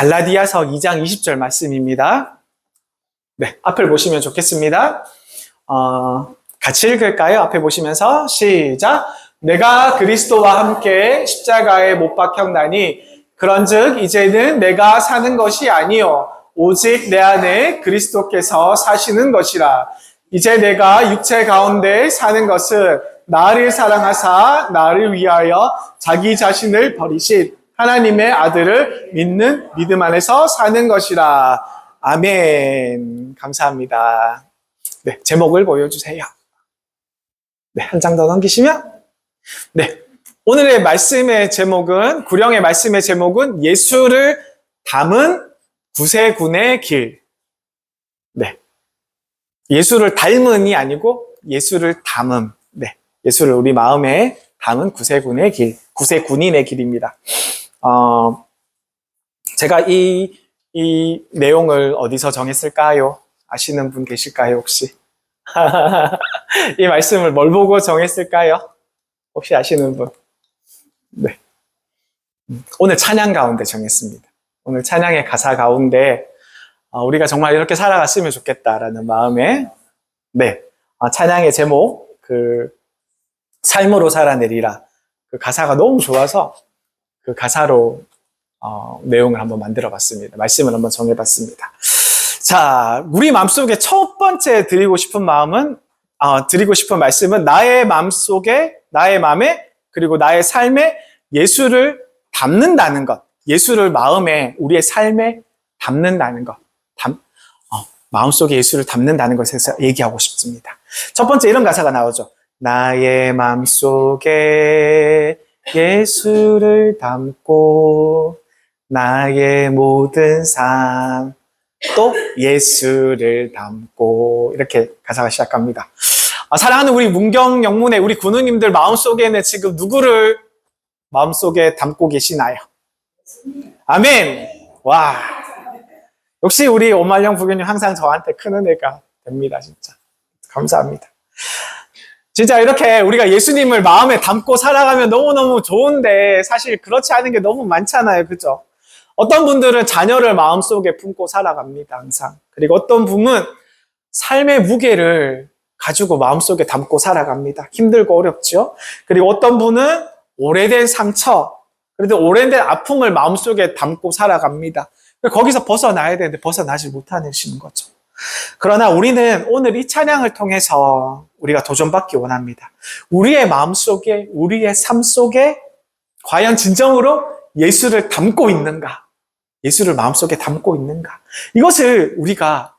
갈라디아서 2장 20절 말씀입니다. 네, 앞을 보시면 좋겠습니다. 어, 같이 읽을까요? 앞에 보시면서 시작. 내가 그리스도와 함께 십자가에 못 박혔나니 그런즉 이제는 내가 사는 것이 아니요 오직 내 안에 그리스도께서 사시는 것이라. 이제 내가 육체 가운데 사는 것은 나를 사랑하사 나를 위하여 자기 자신을 버리신 하나님의 아들을 믿는 믿음 안에서 사는 것이라. 아멘. 감사합니다. 네, 제목을 보여주세요. 네, 한 장 더 넘기시면. 네, 오늘의 말씀의 제목은, 구령의 말씀의 제목은 예수를 담은 구세군의 길. 네. 예수를 닮은이 아니고 예수를 담음. 네. 예수를 우리 마음에 담은 구세군의 길. 구세군인의 길입니다. 어, 제가 이, 이 내용을 어디서 정했을까요? 아시는 분 계실까요, 혹시? 이 말씀을 뭘 보고 정했을까요? 혹시 아시는 분? 네. 음, 오늘 찬양 가운데 정했습니다. 오늘 찬양의 가사 가운데 어, 우리가 정말 이렇게 살아갔으면 좋겠다라는 마음에 네 어, 찬양의 제목 그 삶으로 살아내리라 그 가사가 너무 좋아서 그 가사로 어, 내용을 한번 만들어봤습니다. 말씀을 한번 정해봤습니다. 자, 우리 마음속에 첫 번째 드리고 싶은 마음은 어, 드리고 싶은 말씀은 나의 마음속에 나의 마음에 그리고 나의 삶에 예수를 담는다는 것. 예수를 마음에 우리의 삶에 담는다는 것. 담, 어, 마음속에 예수를 담는다는 것에서 얘기하고 싶습니다. 첫 번째 이런 가사가 나오죠. 나의 마음속에 예수를 담고 나의 모든 삶 또 예수를 담고 이렇게 가사가 시작합니다. 아, 사랑하는 우리 문경 영문의 우리 군우님들 마음속에는 지금 누구를 마음속에 담고 계시나요? 아멘. 와. 역시 우리 오말령 부교님 항상 저한테 큰 은혜가 됩니다, 진짜. 감사합니다. 진짜 이렇게 우리가 예수님을 마음에 담고 살아가면 너무너무 좋은데 사실 그렇지 않은 게 너무 많잖아요. 그죠? 어떤 분들은 자녀를 마음속에 품고 살아갑니다, 항상. 그리고 어떤 분은 삶의 무게를 가지고 마음속에 담고 살아갑니다. 힘들고 어렵죠? 그리고 어떤 분은 오래된 상처, 그래도 오래된 아픔을 마음속에 담고 살아갑니다. 거기서 벗어나야 되는데 벗어나지 못하시는 거죠. 그러나 우리는 오늘 이 찬양을 통해서 우리가 도전받기 원합니다. 우리의 마음 속에, 우리의 삶 속에 과연 진정으로 예수를 담고 있는가? 예수를 마음속에 담고 있는가? 이것을 우리가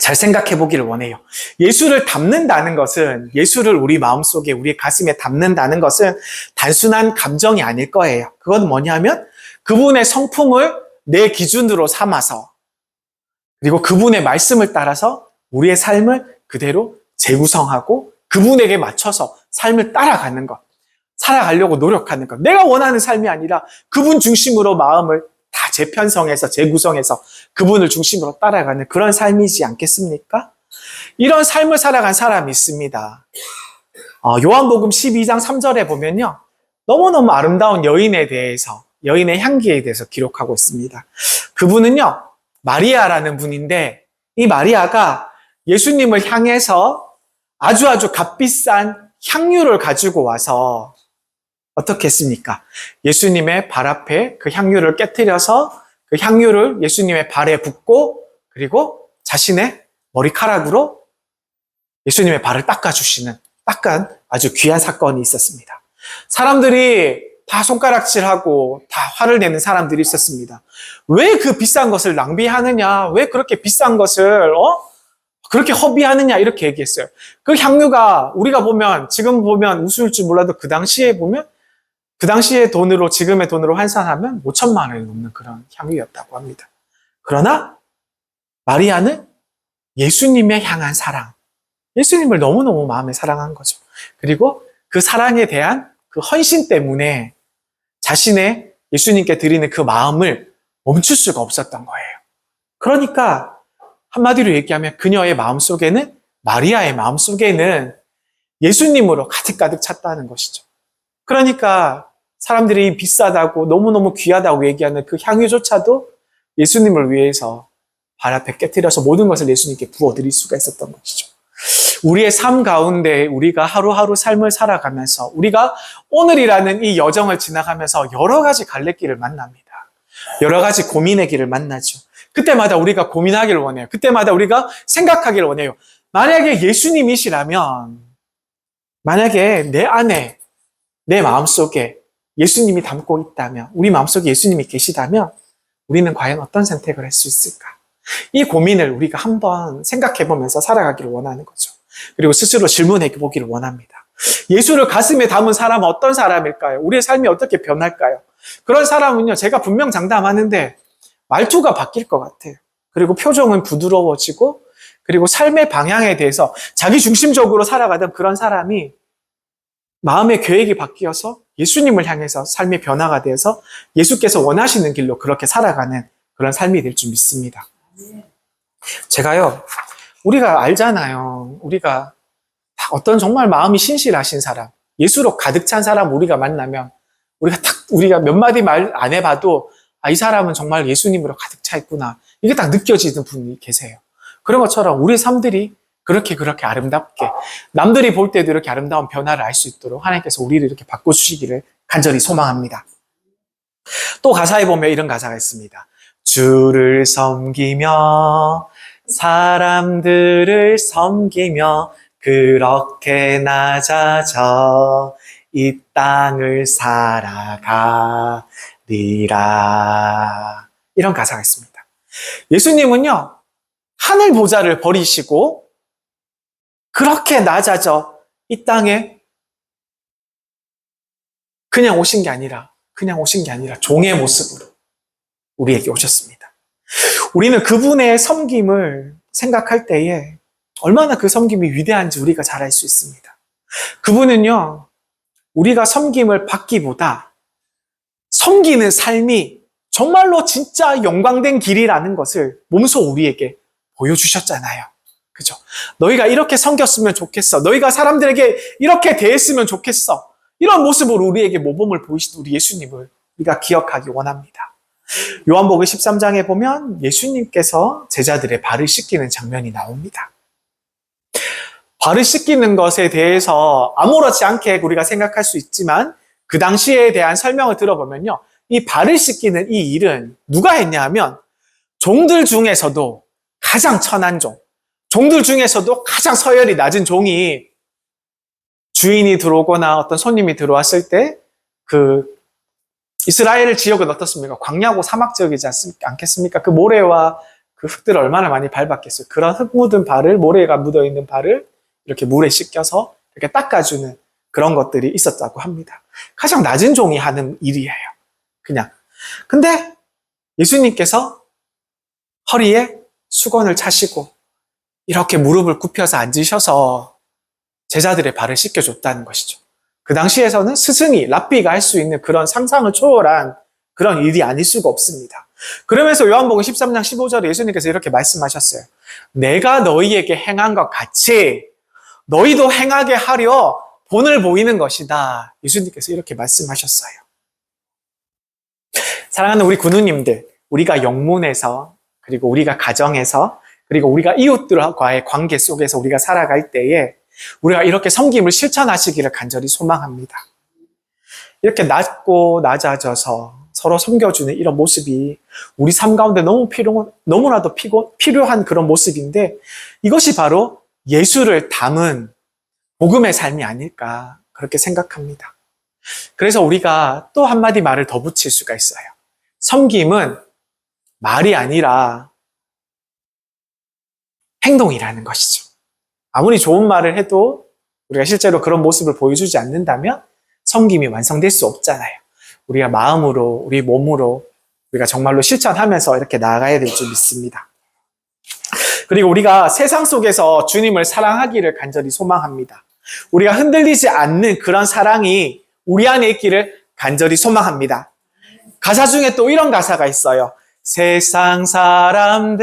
잘 생각해 보기를 원해요. 예수를 담는다는 것은 예수를 우리 마음속에 우리 가슴에 담는다는 것은 단순한 감정이 아닐 거예요. 그건 뭐냐면 그분의 성품을 내 기준으로 삼아서 그리고 그분의 말씀을 따라서 우리의 삶을 그대로 재구성하고 그분에게 맞춰서 삶을 따라가는 것. 살아가려고 노력하는 것. 내가 원하는 삶이 아니라 그분 중심으로 마음을 다 재편성해서 재구성해서 그분을 중심으로 따라가는 그런 삶이지 않겠습니까? 이런 삶을 살아간 사람이 있습니다. 어, 요한복음 12장 3절에 보면요. 너무너무 아름다운 여인에 대해서, 여인의 향기에 대해서 기록하고 있습니다. 그분은요, 마리아라는 분인데, 이 마리아가 예수님을 향해서 아주 아주 값비싼 향유를 가지고 와서 어떻게 했습니까? 예수님의 발 앞에 그 향유를 깨뜨려서 그 향유를 예수님의 발에 붓고 그리고 자신의 머리카락으로 예수님의 발을 닦아주시는 닦은 아주 귀한 사건이 있었습니다. 사람들이 다 손가락질하고 다 화를 내는 사람들이 있었습니다. 왜 그 비싼 것을 낭비하느냐? 왜 그렇게 비싼 것을 어? 그렇게 허비하느냐? 이렇게 얘기했어요. 그 향유가 우리가 보면 지금 보면 웃을지 몰라도 그 당시에 보면 그 당시의 돈으로 지금의 돈으로 환산하면 5천만 원이 넘는 그런 향유였다고 합니다. 그러나 마리아는 예수님의 향한 사랑, 예수님을 너무너무 마음에 사랑한 거죠. 그리고 그 사랑에 대한 그 헌신 때문에 자신의 예수님께 드리는 그 마음을 멈출 수가 없었던 거예요. 그러니까 한마디로 얘기하면 그녀의 마음 속에는 마리아의 마음 속에는 예수님으로 가득가득 찼다는 것이죠. 그러니까 사람들이 비싸다고 너무너무 귀하다고 얘기하는 그 향유조차도 예수님을 위해서 발 앞에 깨뜨려서 모든 것을 예수님께 부어드릴 수가 있었던 것이죠. 우리의 삶 가운데 우리가 하루하루 삶을 살아가면서 우리가 오늘이라는 이 여정을 지나가면서 여러 가지 갈래길을 만납니다. 여러 가지 고민의 길을 만나죠. 그때마다 우리가 고민하기를 원해요. 그때마다 우리가 생각하기를 원해요. 만약에 예수님이시라면, 만약에 내 안에, 내 마음속에 예수님이 담고 있다면, 우리 마음속에 예수님이 계시다면, 우리는 과연 어떤 선택을 할 수 있을까? 이 고민을 우리가 한번 생각해 보면서 살아가기를 원하는 거죠. 그리고 스스로 질문해 보기를 원합니다. 예수를 가슴에 담은 사람은 어떤 사람일까요? 우리의 삶이 어떻게 변할까요? 그런 사람은요, 제가 분명 장담하는데 말투가 바뀔 것 같아요. 그리고 표정은 부드러워지고, 그리고 삶의 방향에 대해서 자기 중심적으로 살아가던 그런 사람이 마음의 계획이 바뀌어서 예수님을 향해서 삶의 변화가 되어서 예수께서 원하시는 길로 그렇게 살아가는 그런 삶이 될 줄 믿습니다. 제가요, 우리가 알잖아요. 우리가 어떤 정말 마음이 신실하신 사람, 예수로 가득 찬 사람 우리가 만나면 우리가 딱 우리가 몇 마디 말 안 해봐도 아, 이 사람은 정말 예수님으로 가득 차 있구나. 이게 딱 느껴지는 분이 계세요. 그런 것처럼 우리 삶들이 그렇게 그렇게 아름답게 남들이 볼 때도 이렇게 아름다운 변화를 알 수 있도록 하나님께서 우리를 이렇게 바꿔주시기를 간절히 소망합니다. 또 가사에 보면 이런 가사가 있습니다. 주를 섬기며 사람들을 섬기며 그렇게 낮아져 이 땅을 살아가 리라. 이런 가사가 있습니다. 예수님은요, 하늘 보좌를 버리시고 그렇게 낮아져 이 땅에 그냥 오신 게 아니라, 그냥 오신 게 아니라 종의 모습으로 우리에게 오셨습니다. 우리는 그분의 섬김을 생각할 때에 얼마나 그 섬김이 위대한지 우리가 잘 알 수 있습니다. 그분은요, 우리가 섬김을 받기보다 섬기는 삶이 정말로 진짜 영광된 길이라는 것을 몸소 우리에게 보여주셨잖아요. 그죠? 너희가 이렇게 섬겼으면 좋겠어. 너희가 사람들에게 이렇게 대했으면 좋겠어. 이런 모습으로 우리에게 모범을 보이신 우리 예수님을 우리가 기억하기 원합니다. 요한복음 13장에 보면 예수님께서 제자들의 발을 씻기는 장면이 나옵니다. 발을 씻기는 것에 대해서 아무렇지 않게 우리가 생각할 수 있지만 그 당시에 대한 설명을 들어보면요. 이 발을 씻기는 이 일은 누가 했냐 하면 종들 중에서도 가장 천한 종, 종들 중에서도 가장 서열이 낮은 종이 주인이 들어오거나 어떤 손님이 들어왔을 때 그 이스라엘 지역은 어떻습니까? 광야고 사막 지역이지 않겠습니까? 그 모래와 그 흙들을 얼마나 많이 밟았겠어요. 그런 흙 묻은 발을, 모래가 묻어 있는 발을 이렇게 물에 씻겨서 이렇게 닦아주는 그런 것들이 있었다고 합니다. 가장 낮은 종이 하는 일이에요. 그냥. 근데 예수님께서 허리에 수건을 차시고 이렇게 무릎을 굽혀서 앉으셔서 제자들의 발을 씻겨줬다는 것이죠. 그 당시에서는 스승이, 랍비가 할 수 있는 그런 상상을 초월한 그런 일이 아닐 수가 없습니다. 그러면서 요한복음 13장 15절에 예수님께서 이렇게 말씀하셨어요. 내가 너희에게 행한 것 같이 너희도 행하게 하려 본을 보이는 것이다. 예수님께서 이렇게 말씀하셨어요. 사랑하는 우리 군우님들, 우리가 영문에서, 그리고 우리가 가정에서, 그리고 우리가 이웃들과의 관계 속에서 우리가 살아갈 때에 우리가 이렇게 섬김을 실천하시기를 간절히 소망합니다. 이렇게 낮고 낮아져서 서로 섬겨주는 이런 모습이 우리 삶 가운데 너무 필요, 너무나도 피고, 필요한 그런 모습인데 이것이 바로 예수를 담은 복음의 삶이 아닐까 그렇게 생각합니다. 그래서 우리가 또 한마디 말을 더 붙일 수가 있어요. 섬김은 말이 아니라 행동이라는 것이죠. 아무리 좋은 말을 해도 우리가 실제로 그런 모습을 보여주지 않는다면 섬김이 완성될 수 없잖아요. 우리가 마음으로, 우리 몸으로 우리가 정말로 실천하면서 이렇게 나아가야 될 줄 믿습니다. 그리고 우리가 세상 속에서 주님을 사랑하기를 간절히 소망합니다. 우리가 흔들리지 않는 그런 사랑이 우리 안에 있기를 간절히 소망합니다. 가사 중에 또 이런 가사가 있어요. 세상 사람들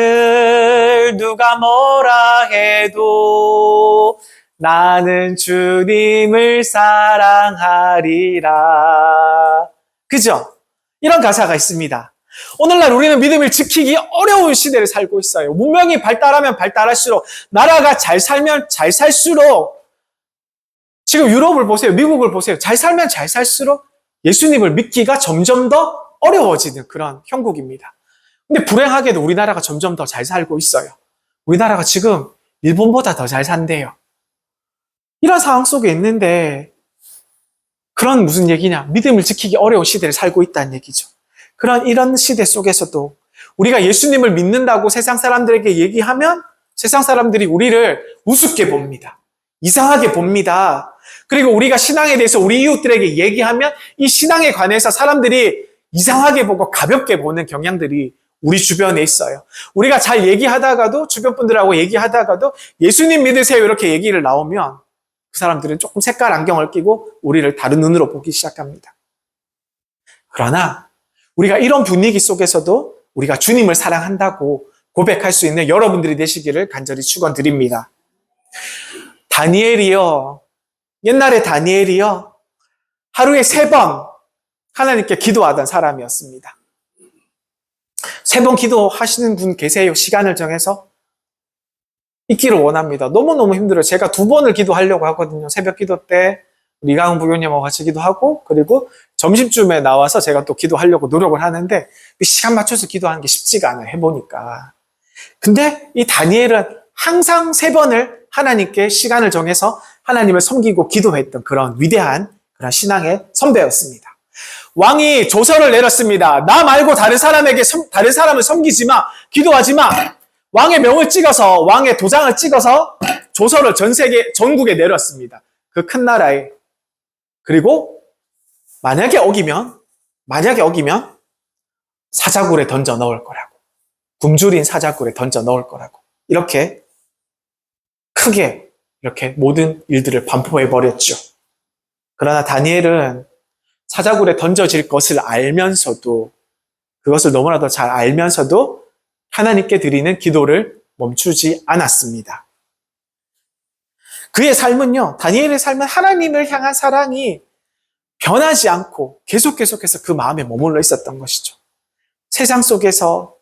누가 뭐라 해도 나는 주님을 사랑하리라. 그죠? 이런 가사가 있습니다. 오늘날 우리는 믿음을 지키기 어려운 시대를 살고 있어요. 문명이 발달하면 발달할수록, 나라가 잘 살면 잘 살수록, 지금 유럽을 보세요. 미국을 보세요. 잘 살면 잘 살수록 예수님을 믿기가 점점 더 어려워지는 그런 형국입니다. 근데 불행하게도 우리나라가 점점 더 잘 살고 있어요. 우리나라가 지금 일본보다 더 잘 산대요. 이런 상황 속에 있는데 그런 무슨 얘기냐? 믿음을 지키기 어려운 시대를 살고 있다는 얘기죠. 그런 이런 시대 속에서도 우리가 예수님을 믿는다고 세상 사람들에게 얘기하면 세상 사람들이 우리를 우습게 봅니다. 이상하게 봅니다. 그리고 우리가 신앙에 대해서 우리 이웃들에게 얘기하면 이 신앙에 관해서 사람들이 이상하게 보고 가볍게 보는 경향들이 우리 주변에 있어요. 우리가 잘 얘기하다가도 주변 분들하고 얘기하다가도 예수님 믿으세요 이렇게 얘기를 나오면 그 사람들은 조금 색깔 안경을 끼고 우리를 다른 눈으로 보기 시작합니다. 그러나 우리가 이런 분위기 속에서도 우리가 주님을 사랑한다고 고백할 수 있는 여러분들이 되시기를 간절히 축원드립니다. 다니엘이요. 옛날에 다니엘이요. 하루에 세 번 하나님께 기도하던 사람이었습니다. 세 번 기도하시는 분 계세요. 시간을 정해서. 있기를 원합니다. 너무너무 힘들어요. 제가 두 번을 기도하려고 하거든요. 새벽 기도 때 리가은 부교님하고 같이 기도하고 그리고 점심쯤에 나와서 제가 또 기도하려고 노력을 하는데 이 시간 맞춰서 기도하는 게 쉽지가 않아요. 해보니까. 근데 이 다니엘은 항상 세 번을 하나님께 시간을 정해서 하나님을 섬기고 기도했던 그런 위대한 그런 신앙의 선배였습니다. 왕이 조서를 내렸습니다. 나 말고 다른 사람에게 섬- 다른 사람을 섬기지 마, 기도하지 마. 왕의 명을 찍어서 왕의 도장을 찍어서 조서를 전 세계 전국에 내렸습니다. 그 큰 나라에 그리고 만약에 어기면 만약에 어기면 사자굴에 던져 넣을 거라고 굶주린 사자굴에 던져 넣을 거라고 이렇게 크게 이렇게 모든 일들을 반포해 버렸죠. 그러나 다니엘은 사자굴에 던져질 것을 알면서도 그것을 너무나도 잘 알면서도 하나님께 드리는 기도를 멈추지 않았습니다. 그의 삶은요, 다니엘의 삶은 하나님을 향한 사랑이 변하지 않고 계속 계속해서 그 마음에 머물러 있었던 것이죠. 세상 속에서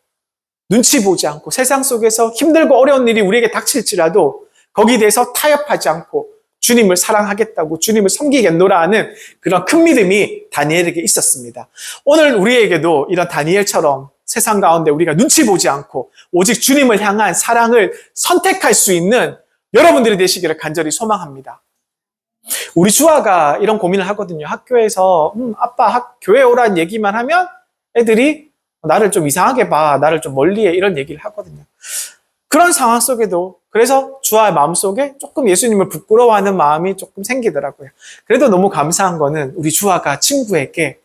눈치 보지 않고 세상 속에서 힘들고 어려운 일이 우리에게 닥칠지라도 거기에 대해서 타협하지 않고 주님을 사랑하겠다고 주님을 섬기겠노라 하는 그런 큰 믿음이 다니엘에게 있었습니다. 오늘 우리에게도 이런 다니엘처럼 세상 가운데 우리가 눈치 보지 않고 오직 주님을 향한 사랑을 선택할 수 있는 여러분들이 되시기를 간절히 소망합니다. 우리 주아가 이런 고민을 하거든요. 학교에서 음, 아빠 학, 교회 오라는 얘기만 하면 애들이 나를 좀 이상하게 봐, 나를 좀 멀리해 이런 얘기를 하거든요. 그런 상황 속에도 그래서 주아의 마음속에 조금 예수님을 부끄러워하는 마음이 조금 생기더라고요. 그래도 너무 감사한 거는 우리 주아가 친구에게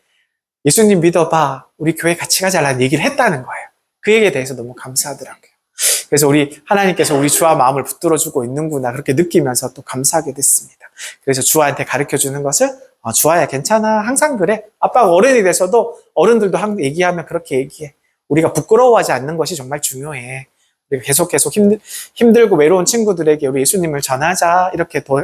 예수님 믿어봐, 우리 교회 같이 가자라는 얘기를 했다는 거예요. 그 얘기에 대해서 너무 감사하더라고요. 그래서 우리 하나님께서 우리 주아 마음을 붙들어주고 있는구나 그렇게 느끼면서 또 감사하게 됐습니다. 그래서 주아한테 가르쳐 주는 것을 어, 주아야 괜찮아 항상 그래 아빠가 어른이 돼서도 어른들도 항 얘기하면 그렇게 얘기해 우리가 부끄러워하지 않는 것이 정말 중요해 계속 계속 힘들, 힘들고 외로운 친구들에게 우리 예수님을 전하자 이렇게 더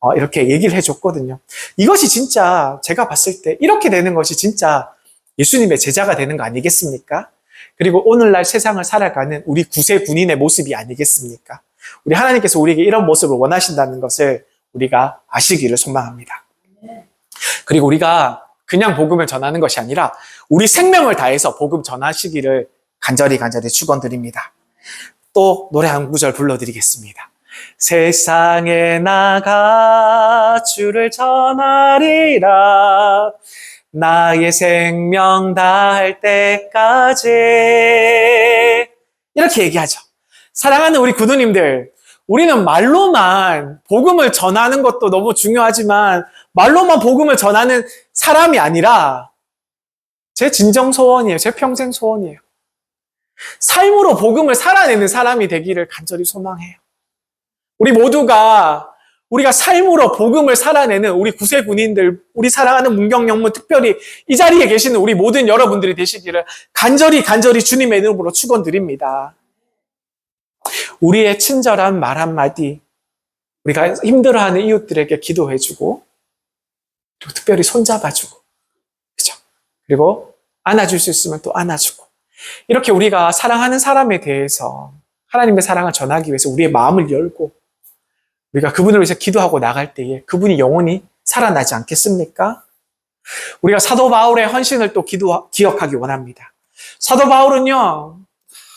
어, 이렇게 얘기를 해줬거든요. 이것이 진짜 제가 봤을 때 이렇게 되는 것이 진짜 예수님의 제자가 되는 거 아니겠습니까? 그리고 오늘날 세상을 살아가는 우리 구세 군인의 모습이 아니겠습니까? 우리 하나님께서 우리에게 이런 모습을 원하신다는 것을 우리가 아시기를 소망합니다. 그리고 우리가 그냥 복음을 전하는 것이 아니라 우리 생명을 다해서 복음 전하시기를 간절히 간절히 축원드립니다. 또 노래 한 구절 불러드리겠습니다. 세상에 나가 주를 전하리라 나의 생명 다할 때까지 이렇게 얘기하죠. 사랑하는 우리 구두님들, 우리는 말로만 복음을 전하는 것도 너무 중요하지만 말로만 복음을 전하는 사람이 아니라 제 진정 소원이에요. 제 평생 소원이에요. 삶으로 복음을 살아내는 사람이 되기를 간절히 소망해요. 우리 모두가 우리가 삶으로 복음을 살아내는 우리 구세 군인들, 우리 사랑하는 문경영문 특별히 이 자리에 계시는 우리 모든 여러분들이 되시기를 간절히 간절히 주님의 이름으로 축원드립니다. 우리의 친절한 말 한마디, 우리가 힘들어하는 이웃들에게 기도해주고, 그리고 특별히 손잡아주고, 그죠? 그리고 안아줄 수 있으면 또 안아주고. 이렇게 우리가 사랑하는 사람에 대해서 하나님의 사랑을 전하기 위해서 우리의 마음을 열고, 우리가 그분을 위해서 기도하고 나갈 때에 그분이 영원히 살아나지 않겠습니까? 우리가 사도 바울의 헌신을 또 기도, 기억하기 원합니다. 사도 바울은요,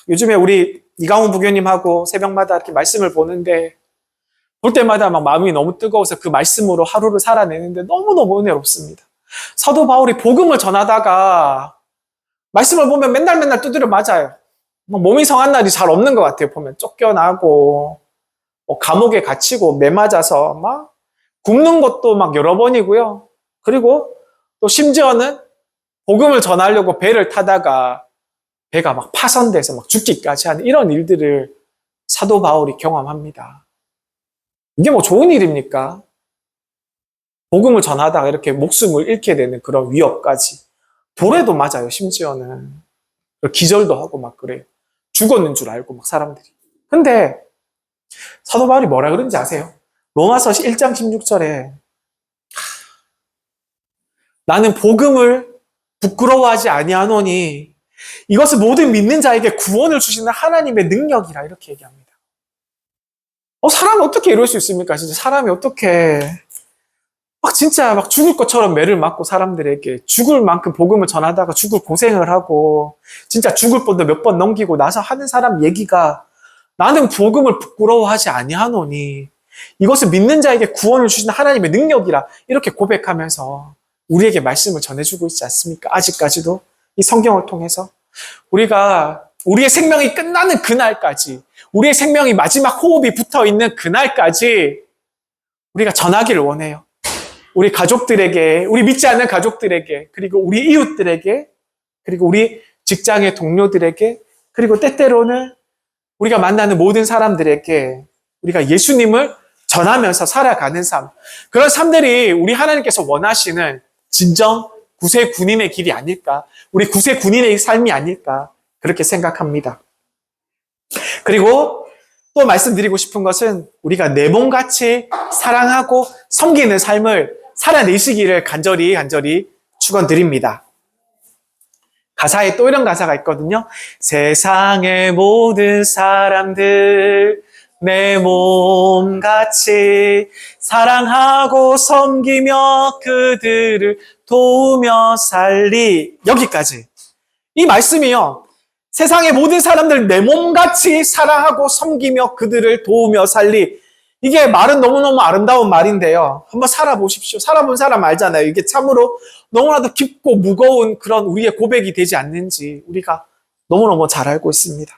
요즘에 우리 이강훈 부교님하고 새벽마다 이렇게 말씀을 보는데, 볼 때마다 막 마음이 너무 뜨거워서 그 말씀으로 하루를 살아내는데 너무너무 은혜롭습니다. 사도 바울이 복음을 전하다가, 말씀을 보면 맨날 맨날 두드려 맞아요. 뭐 몸이 성한 날이 잘 없는 것 같아요. 보면 쫓겨나고, 뭐 감옥에 갇히고, 매 맞아서 막 굶는 것도 막 여러 번이고요. 그리고 또 심지어는 복음을 전하려고 배를 타다가 배가 막 파손돼서 막 죽기까지 하는 이런 일들을 사도 바울이 경험합니다. 이게 뭐 좋은 일입니까? 복음을 전하다가 이렇게 목숨을 잃게 되는 그런 위협까지. 돌에도 맞아요, 심지어는. 기절도 하고 막 그래요. 죽었는 줄 알고 막 사람들이. 근데 사도 바울이 뭐라 그런지 아세요? 로마서 1장 16절에 나는 복음을 부끄러워하지 아니하노니 이것을 모든 믿는 자에게 구원을 주시는 하나님의 능력이라 이렇게 얘기합니다. 어, 사람이 어떻게 이럴 수 있습니까? 진짜 사람이 어떻게 막 진짜 막 죽을 것처럼 매를 맞고 사람들에게 죽을 만큼 복음을 전하다가 죽을 고생을 하고 진짜 죽을 뻔도 몇 번 넘기고 나서 하는 사람 얘기가 나는 복음을 부끄러워하지 아니하노니 이것을 믿는 자에게 구원을 주시는 하나님의 능력이라 이렇게 고백하면서 우리에게 말씀을 전해주고 있지 않습니까? 아직까지도 이 성경을 통해서 우리가 우리의 생명이 끝나는 그날까지 우리의 생명이 마지막 호흡이 붙어 있는 그날까지 우리가 전하기를 원해요. 우리 가족들에게, 우리 믿지 않는 가족들에게, 그리고 우리 이웃들에게, 그리고 우리 직장의 동료들에게, 그리고 때때로는 우리가 만나는 모든 사람들에게 우리가 예수님을 전하면서 살아가는 삶. 그런 삶들이 우리 하나님께서 원하시는 진정 구세 군인의 길이 아닐까. 우리 구세 군인의 삶이 아닐까. 그렇게 생각합니다. 그리고 또 말씀드리고 싶은 것은 우리가 내 몸같이 사랑하고 섬기는 삶을 살아내시기를 간절히 간절히 축원드립니다. 가사에 또 이런 가사가 있거든요. 세상의 모든 사람들 내 몸같이 사랑하고 섬기며 그들을 도우며 살리 여기까지 이 말씀이요. 세상의 모든 사람들 내 몸같이 사랑하고 섬기며 그들을 도우며 살리 이게 말은 너무너무 아름다운 말인데요. 한번 살아보십시오. 살아본 사람 알잖아요. 이게 참으로 너무나도 깊고 무거운 그런 우리의 고백이 되지 않는지 우리가 너무너무 잘 알고 있습니다.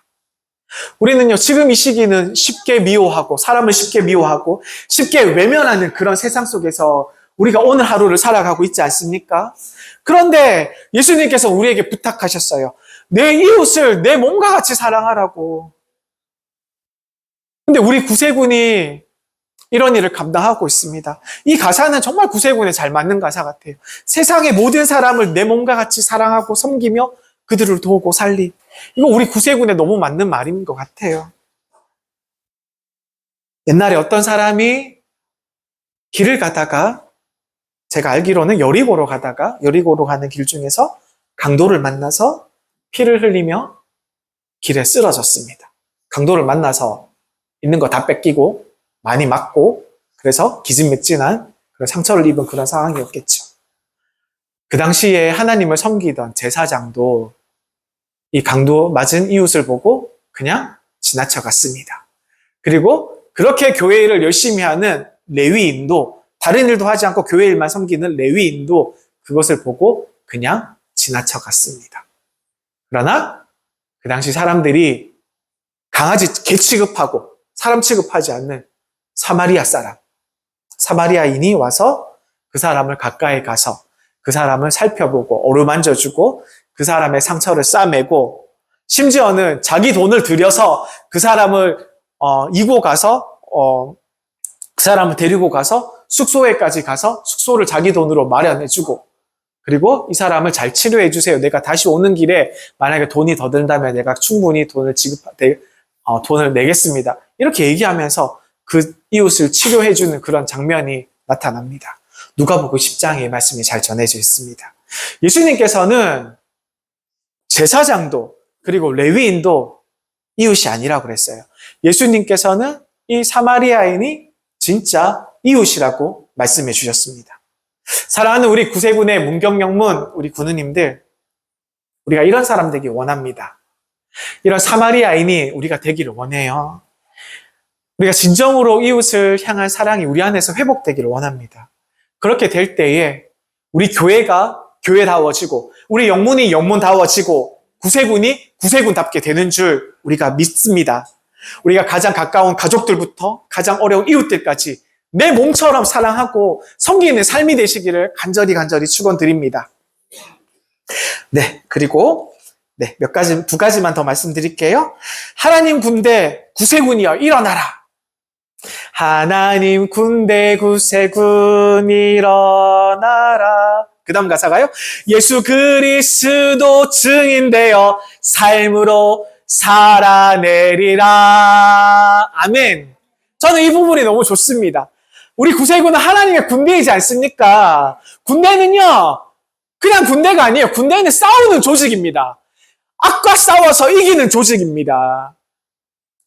우리는요, 지금 이 시기는 쉽게 미워하고, 사람을 쉽게 미워하고, 쉽게 외면하는 그런 세상 속에서 우리가 오늘 하루를 살아가고 있지 않습니까? 그런데 예수님께서 우리에게 부탁하셨어요. 내 이웃을 내 몸과 같이 사랑하라고. 근데 우리 구세군이 이런 일을 감당하고 있습니다. 이 가사는 정말 구세군에 잘 맞는 가사 같아요. 세상의 모든 사람을 내 몸과 같이 사랑하고 섬기며 그들을 도우고 살리. 이거 우리 구세군에 너무 맞는 말인 것 같아요. 옛날에 어떤 사람이 길을 가다가 제가 알기로는 여리고로 가다가 여리고로 가는 길 중에서 강도를 만나서 피를 흘리며 길에 쓰러졌습니다. 강도를 만나서 있는 거 다 뺏기고 많이 맞고 그래서 기진맥진한 그런 상처를 입은 그런 상황이었겠죠. 그 당시에 하나님을 섬기던 제사장도 이 강도 맞은 이웃을 보고 그냥 지나쳐 갔습니다. 그리고 그렇게 교회 일을 열심히 하는 레위인도 다른 일도 하지 않고 교회 일만 섬기는 레위인도 그것을 보고 그냥 지나쳐 갔습니다. 그러나 그 당시 사람들이 강아지 개 취급하고 사람 취급하지 않는 사마리아 사람, 사마리아인이 와서 그 사람을 가까이 가서 그 사람을 살펴보고 어루만져주고 그 사람의 상처를 싸매고 심지어는 자기 돈을 들여서 그 사람을 어, 이고 가서 어, 그 사람을 데리고 가서 숙소에까지 가서 숙소를 자기 돈으로 마련해주고 그리고 이 사람을 잘 치료해 주세요. 내가 다시 오는 길에 만약에 돈이 더 든다면 내가 충분히 돈을 지급 어, 돈을 내겠습니다. 이렇게 얘기하면서 그 이웃을 치료해 주는 그런 장면이 나타납니다. 누가복음 10장의 말씀이 잘 전해져 있습니다. 예수님께서는 제사장도 그리고 레위인도 이웃이 아니라고 그랬어요. 예수님께서는 이 사마리아인이 진짜 이웃이라고 말씀해 주셨습니다. 사랑하는 우리 구세군의 문경영문 우리 군우님들 우리가 이런 사람 되기 원합니다. 이런 사마리아인이 우리가 되기를 원해요. 우리가 진정으로 이웃을 향한 사랑이 우리 안에서 회복되기를 원합니다. 그렇게 될 때에 우리 교회가 교회다워지고 우리 영문이 영문다워지고 구세군이 구세군답게 되는 줄 우리가 믿습니다. 우리가 가장 가까운 가족들부터 가장 어려운 이웃들까지 내 몸처럼 사랑하고 섬기는 삶이 되시기를 간절히 간절히 축원드립니다. 네, 그리고 네, 몇 가지 두 가지만 더 말씀드릴게요. 하나님 군대 구세군이여 일어나라. 하나님 군대 구세군 일어나라. 그 다음 가사가요. 예수 그리스도 증인되어 삶으로 살아내리라. 아멘. 저는 이 부분이 너무 좋습니다. 우리 구세군은 하나님의 군대이지 않습니까? 군대는요, 그냥 군대가 아니에요. 군대는 싸우는 조직입니다. 악과 싸워서 이기는 조직입니다.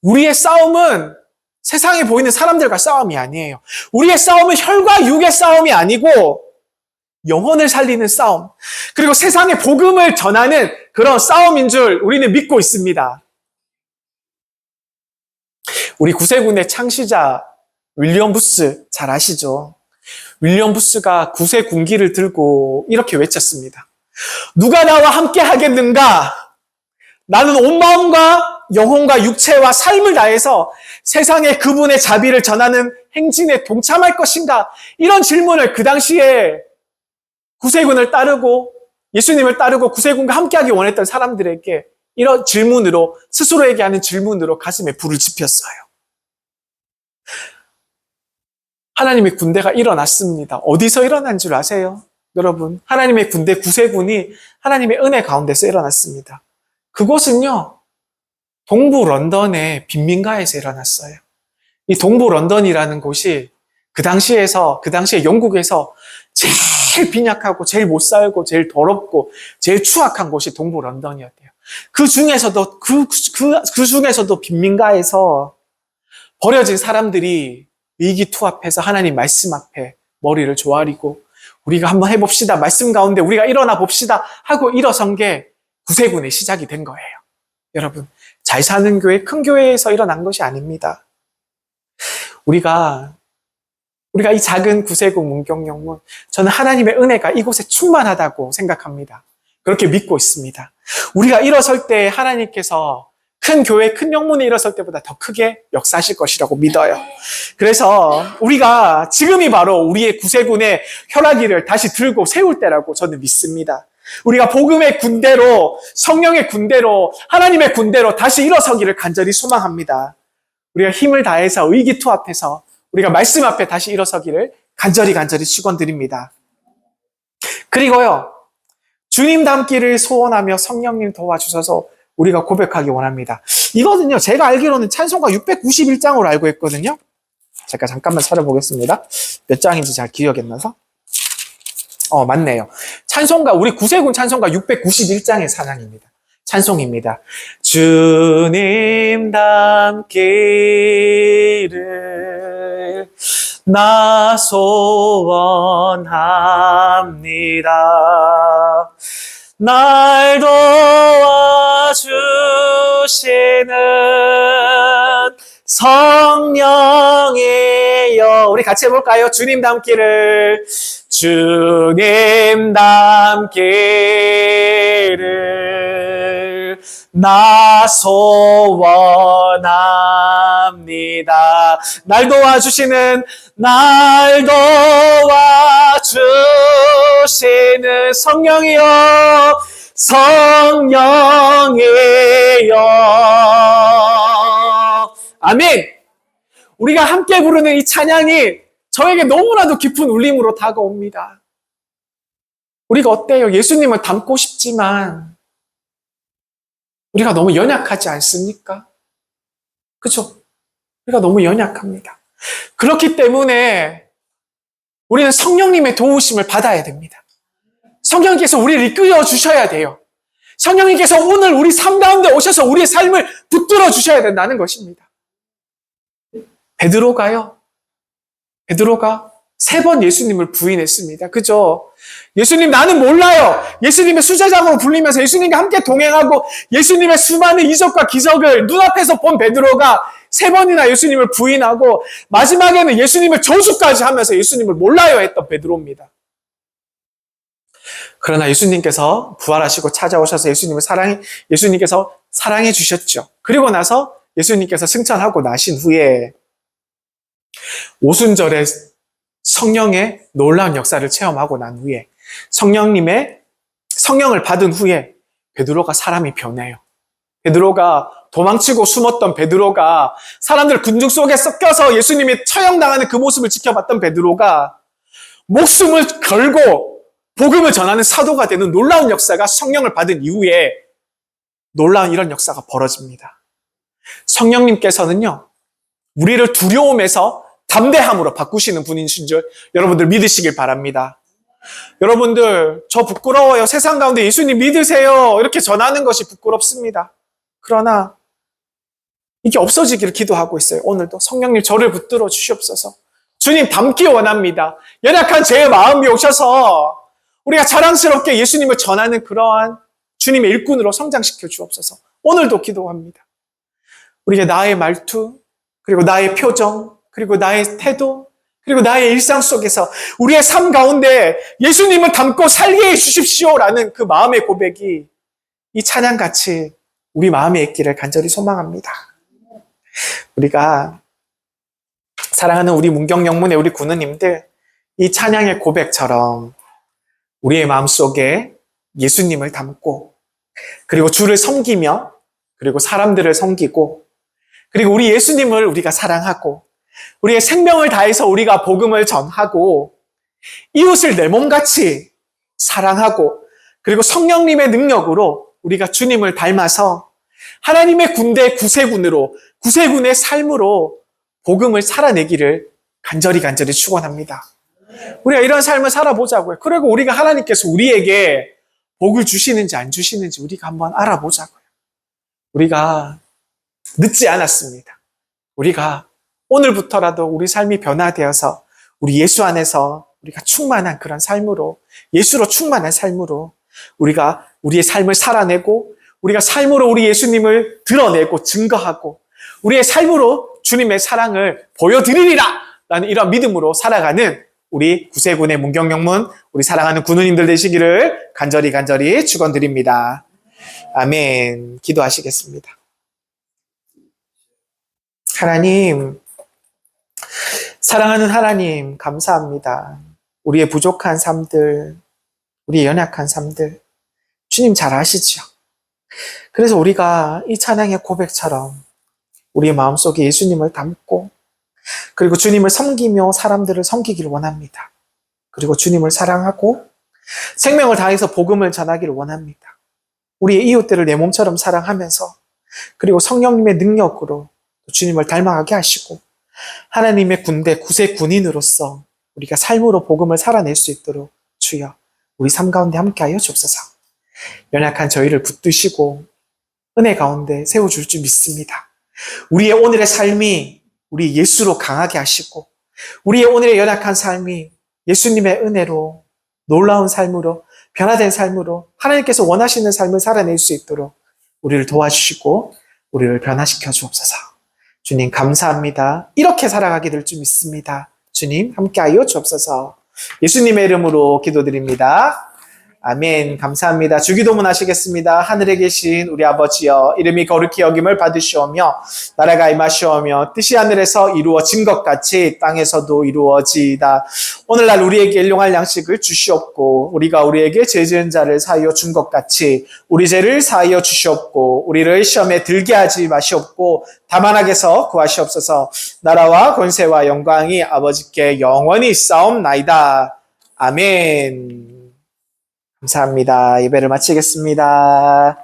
우리의 싸움은 세상에 보이는 사람들과 싸움이 아니에요. 우리의 싸움은 혈과 육의 싸움이 아니고 영혼을 살리는 싸움. 그리고 세상에 복음을 전하는 그런 싸움인 줄 우리는 믿고 있습니다. 우리 구세군의 창시자 윌리엄 부스 잘 아시죠? 윌리엄 부스가 구세 군기를 들고 이렇게 외쳤습니다. 누가 나와 함께 하겠는가? 나는 온 마음과 영혼과 육체와 삶을 다해서 세상에 그분의 자비를 전하는 행진에 동참할 것인가? 이런 질문을 그 당시에 구세군을 따르고 예수님을 따르고 구세군과 함께하기 원했던 사람들에게 이런 질문으로 스스로에게 하는 질문으로 가슴에 불을 지폈어요. 하나님의 군대가 일어났습니다. 어디서 일어난 줄 아세요? 여러분, 하나님의 군대 구세군이 하나님의 은혜 가운데서 일어났습니다. 그곳은요, 동부 런던의 빈민가에서 일어났어요. 이 동부 런던이라는 곳이 그 당시에서, 그 당시에 영국에서 제일 빈약하고, 제일 못 살고, 제일 더럽고, 제일 추악한 곳이 동부 런던이었대요. 그 중에서도, 그, 그, 그 중에서도 빈민가에서 버려진 사람들이 위기투합해서 하나님 말씀 앞에 머리를 조아리고, 우리가 한번 해봅시다. 말씀 가운데 우리가 일어나 봅시다. 하고 일어선 게 구세군의 시작이 된 거예요. 여러분, 잘 사는 교회, 큰 교회에서 일어난 것이 아닙니다. 우리가, 우리가 이 작은 구세군 문경영문, 저는 하나님의 은혜가 이곳에 충만하다고 생각합니다. 그렇게 믿고 있습니다. 우리가 일어설 때 하나님께서 큰 교회, 큰 영문에 일어설 때보다 더 크게 역사하실 것이라고 믿어요. 그래서 우리가 지금이 바로 우리의 구세군의 혈화기를 다시 들고 세울 때라고 저는 믿습니다. 우리가 복음의 군대로, 성령의 군대로, 하나님의 군대로 다시 일어서기를 간절히 소망합니다. 우리가 힘을 다해서 의기투합해서 우리가 말씀 앞에 다시 일어서기를 간절히 간절히 축원드립니다. 그리고요, 주님 닮기를 소원하며 성령님 도와주셔서 우리가 고백하기 원합니다. 이거는요, 제가 알기로는 찬송가 691장으로 알고 있거든요. 제가 잠깐만 찾아보겠습니다. 몇 장인지 잘 기억이 안 나서. 어, 맞네요. 찬송가, 우리 구세군 찬송가 691장의 찬양입니다. 찬송입니다. 주님 닮기를 나 소원합니다. 날 도와 주시는 성령이여. 우리 같이 해볼까요? 주님 닮기를. 주님 닮기를 나 소원합니다. 날 도와주시는, 날 도와주시는 성령이여, 성령이여. 아멘! 우리가 함께 부르는 이 찬양이 저에게 너무나도 깊은 울림으로 다가옵니다. 우리가 어때요? 예수님을 닮고 싶지만 우리가 너무 연약하지 않습니까? 그죠? 우리가 너무 연약합니다. 그렇기 때문에 우리는 성령님의 도우심을 받아야 됩니다. 성령님께서 우리를 이끌어 주셔야 돼요. 성령님께서 오늘 우리 삶 가운데 오셔서 우리의 삶을 붙들어 주셔야 된다는 것입니다. 베드로가요. 베드로가 세 번 예수님을 부인했습니다. 그죠? 예수님 나는 몰라요. 예수님의 수제자로 불리면서 예수님과 함께 동행하고 예수님의 수많은 이적과 기적을 눈앞에서 본 베드로가 세 번이나 예수님을 부인하고 마지막에는 예수님을 저주까지 하면서 예수님을 몰라요 했던 베드로입니다. 그러나 예수님께서 부활하시고 찾아오셔서 예수님을 사랑해, 예수님께서 사랑해 주셨죠. 그리고 나서 예수님께서 승천하고 나신 후에 오순절에 성령의 놀라운 역사를 체험하고 난 후에 성령님의 성령을 받은 후에 베드로가 사람이 변해요. 베드로가 도망치고 숨었던 베드로가 사람들 군중 속에 섞여서 예수님이 처형당하는 그 모습을 지켜봤던 베드로가 목숨을 걸고 복음을 전하는 사도가 되는 놀라운 역사가 성령을 받은 이후에 놀라운 이런 역사가 벌어집니다. 성령님께서는요, 우리를 두려움에서 담대함으로 바꾸시는 분이신 줄 여러분들 믿으시길 바랍니다. 여러분들, 저 부끄러워요. 세상 가운데 예수님 믿으세요. 이렇게 전하는 것이 부끄럽습니다. 그러나 이게 없어지기를 기도하고 있어요. 오늘도 성령님 저를 붙들어 주시옵소서. 주님 닮기 원합니다. 연약한 제 마음이 오셔서 우리가 자랑스럽게 예수님을 전하는 그러한 주님의 일꾼으로 성장시켜 주옵소서. 오늘도 기도합니다. 우리가 나의 말투, 그리고 나의 표정, 그리고 나의 태도, 그리고 나의 일상 속에서 우리의 삶 가운데 예수님을 담고 살게 해 주십시오라는 그 마음의 고백이 이 찬양같이 우리 마음에 있기를 간절히 소망합니다. 우리가 사랑하는 우리 문경영문의 우리 군우님들 이 찬양의 고백처럼 우리의 마음속에 예수님을 담고 그리고 주를 섬기며 그리고 사람들을 섬기고 그리고 우리 예수님을 우리가 사랑하고 우리의 생명을 다해서 우리가 복음을 전하고 이웃을 내 몸같이 사랑하고 그리고 성령님의 능력으로 우리가 주님을 닮아서 하나님의 군대 구세군으로 구세군의 삶으로 복음을 살아내기를 간절히 간절히 축원합니다. 우리가 이런 삶을 살아보자고요. 그리고 우리가 하나님께서 우리에게 복을 주시는지 안 주시는지 우리가 한번 알아보자고요. 우리가 늦지 않았습니다. 우리가 오늘부터라도 우리 삶이 변화되어서 우리 예수 안에서 우리가 충만한 그런 삶으로 예수로 충만한 삶으로 우리가 우리의 삶을 살아내고 우리가 삶으로 우리 예수님을 드러내고 증거하고 우리의 삶으로 주님의 사랑을 보여드리리라 라는 이런 믿음으로 살아가는 우리 구세군의 문경영문 우리 사랑하는 군우님들 되시기를 간절히 간절히 축원드립니다. 아멘. 기도하시겠습니다. 하나님 사랑하는 하나님 감사합니다. 우리의 부족한 삶들, 우리의 연약한 삶들 주님 잘 아시죠? 그래서 우리가 이 찬양의 고백처럼 우리의 마음속에 예수님을 담고 그리고 주님을 섬기며 사람들을 섬기기를 원합니다. 그리고 주님을 사랑하고 생명을 다해서 복음을 전하기를 원합니다. 우리의 이웃들을 내 몸처럼 사랑하면서 그리고 성령님의 능력으로 주님을 닮아가게 하시고 하나님의 군대 구세 군인으로서 우리가 삶으로 복음을 살아낼 수 있도록 주여 우리 삶 가운데 함께하여 주옵소서. 연약한 저희를 붙드시고 은혜 가운데 세워줄 줄 믿습니다. 우리의 오늘의 삶이 우리 예수로 강하게 하시고 우리의 오늘의 연약한 삶이 예수님의 은혜로 놀라운 삶으로 변화된 삶으로 하나님께서 원하시는 삶을 살아낼 수 있도록 우리를 도와주시고 우리를 변화시켜 주옵소서. 주님 감사합니다. 이렇게 살아가게 될 줄 믿습니다. 주님 함께하여 주옵소서. 예수님의 이름으로 기도드립니다. 아멘. 감사합니다. 주기도문 하시겠습니다. 하늘에 계신 우리 아버지여, 이름이 거룩히 여김을 받으시오며, 나라가 임하시오며, 뜻이 하늘에서 이루어진 것 같이 땅에서도 이루어지이다. 오늘날 우리에게 일용할 양식을 주시옵고, 우리가 우리에게 죄 지은 자를 사하여 준 것 같이, 우리 죄를 사하여 주시옵고, 우리를 시험에 들게 하지 마시옵고, 다만 하게서 구하시옵소서, 나라와 권세와 영광이 아버지께 영원히 싸움나이다. 아멘. 감사합니다. 예배를 마치겠습니다.